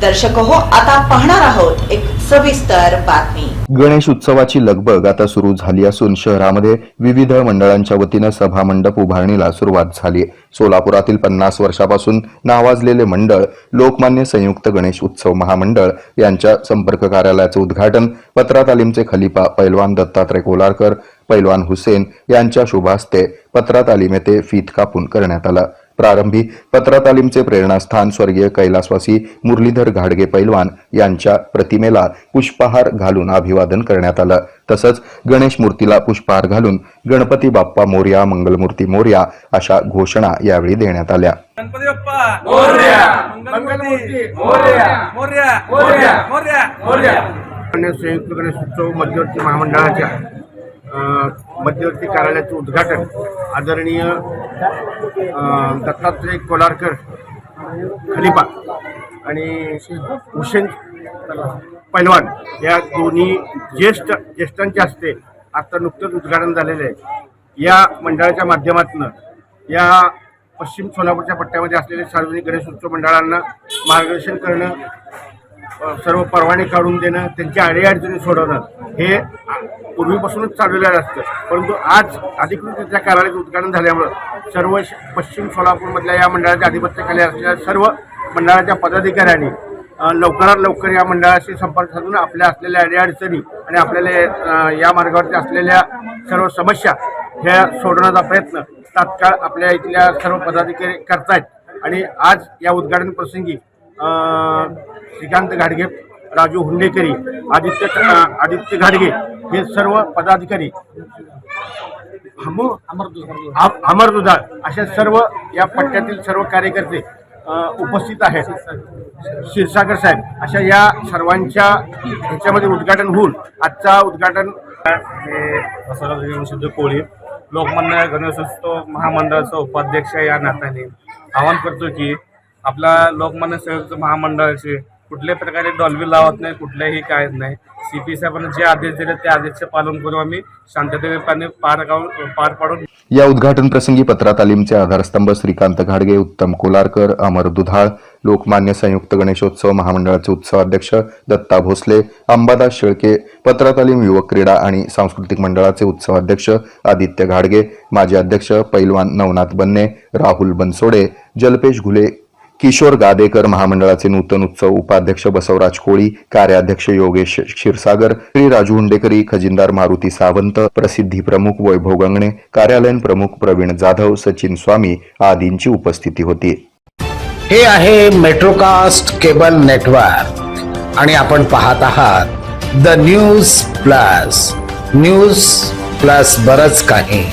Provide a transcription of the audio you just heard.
दर्शक हो आता पाहणार आहोत एक सविस्तर बातमी. गणेश उत्सवाची लगबग आता सुरू झाली असून शहरामध्ये विविध मंडळांच्या वतीनं सभा मंडप उभारणीला सुरुवात झाली. सोलापुरातील पन्नास वर्षापासून नावाजलेले मंडळ लोकमान्य संयुक्त गणेश उत्सव महामंडळ यांच्या संपर्क कार्यालयाचं उद्घाटन पत्रा तालीमचे खलिफा पैलवान दत्तात्रय कोलारकर पैलवान हुसेन यांच्या शुभ हस्ते पत्रा तालीम येथे फीत कापून करण्यात आलं. प्रारंभी पत्रा तालीमचे प्रेरणास्थान स्वर्गीय कैलासवासी मुरलीधर घाडगे पैलवान यांच्या प्रतिमेला पुष्पहार घालून अभिवादन करण्यात आलं. तसंच गणेश मूर्तीला पुष्पहार घालून गणपती बाप्पा मोर्या मंगलमूर्ती मोर्या अशा घोषणा यावेळी देण्यात आल्या. गणपती बाप्पा! मोरया! मंगलमूर्ती! मोरया! मोर्या! मोरया! मोर्या! मोरया! मान्य संयुक्त गणेश उत्सव मध्यवर्ती महामंडळाच्या मध्यवर्ती कार्यालयाचं उद्घाटन आदरणीय दत्तात्रय कोलारकर खलिफा आणि हुसेन पैलवान या दोन्ही ज्येष्ठ ज्येष्ठांच्या हस्ते आता नुकतंच उद्घाटन झालेलं आहे. या मंडळाच्या माध्यमातून या पश्चिम सोलापूरच्या पट्ट्यामध्ये असलेल्या सार्वजनिक गणेश उत्सव मंडळांना मार्गदर्शन करणं सर्व परवाने काढून देणं त्यांच्या अडीअडचणी सोडवणं हे पूर्वीपासूनच चाललेलं असतं. परंतु आज अधिकृतरित्या कार्यालयाचं उद्घाटन झाल्यामुळं सर्व श- पश्चिम सोलापूरमधल्या या मंडळाच्या आधिपत्याखाली असलेल्या सर्व मंडळाच्या पदाधिकाऱ्यांनी लवकरात लवकर या मंडळाशी संपर्क साधून आपल्या असलेल्या अडीअडचणी आणि आपल्याला या मार्गावरती असलेल्या सर्व समस्या ह्या सोडवण्याचा प्रयत्न तात्काळ आपल्या इथल्या सर्व पदाधिकारी करतायत. आणि आज या उद्घाटन प्रसंगी श्रीकांत घाडगे राजू हुंडेकरी आदित्य आदित्य घाडगे हे सर्व पदाधिकारी. अम- अमर दुधाळ अशा सर्व या पट्ट्यातील सर्व कार्यकर्ते उपस्थित आहेत. क्षीरसागर साहेब अशा या सर्वांच्या ह्याच्यामध्ये उद्घाटन होऊन आजचा उद्घाटन हे सिद्ध कोळी लोकमान्य गणेशोत्सव महामंडळाचा उपाध्यक्ष या नात्याने आवाहन करतो की आपल्या लोकमान्य संयुक्त महामंडळाचे कुठल्याही प्रकारे डॉल्बी लावत नाही कुठल्याही काय नाही. सी पी साहेबांनी जे आदेश दिले ते आदेशचे पालन करून आम्ही शांततेने पार पार पाडून या उद्घाटन प्रसंगी पत्रा तालीमचे आधारस्तंभ श्रीकांत घाडगे उत्तम कोलारकर अमर दुधाळ लोकमान्य संयुक्त गणेशोत्सव महामंडळाचे उत्सवाध्यक्ष दत्ता भोसले अंबादास शेळके पत्रा तालीम युवक क्रीडा आणि सांस्कृतिक मंडळाचे उत्सवाध्यक्ष आदित्य घाडगे माजी अध्यक्ष पैलवान नवनाथ बन्ने राहुल बनसोडे जल्पेश घुले किशोर गादेकर महामंडळाचे नूतन उत्सव उपाध्यक्ष बसवराज कोळी कार्याध्यक्ष योगेश क्षीरसागर श्री राजू हुंडेकरी खजिनदार मारुती सावंत प्रसिद्धी प्रमुख वैभव गंगणे कार्यालयीन प्रमुख प्रवीण जाधव सचिन स्वामी आदींची उपस्थिती होती. हे आहे मेट्रोकास्ट केबल नेटवर्क आणि आपण पाहत आहात the News Plus News Plus बरच काही.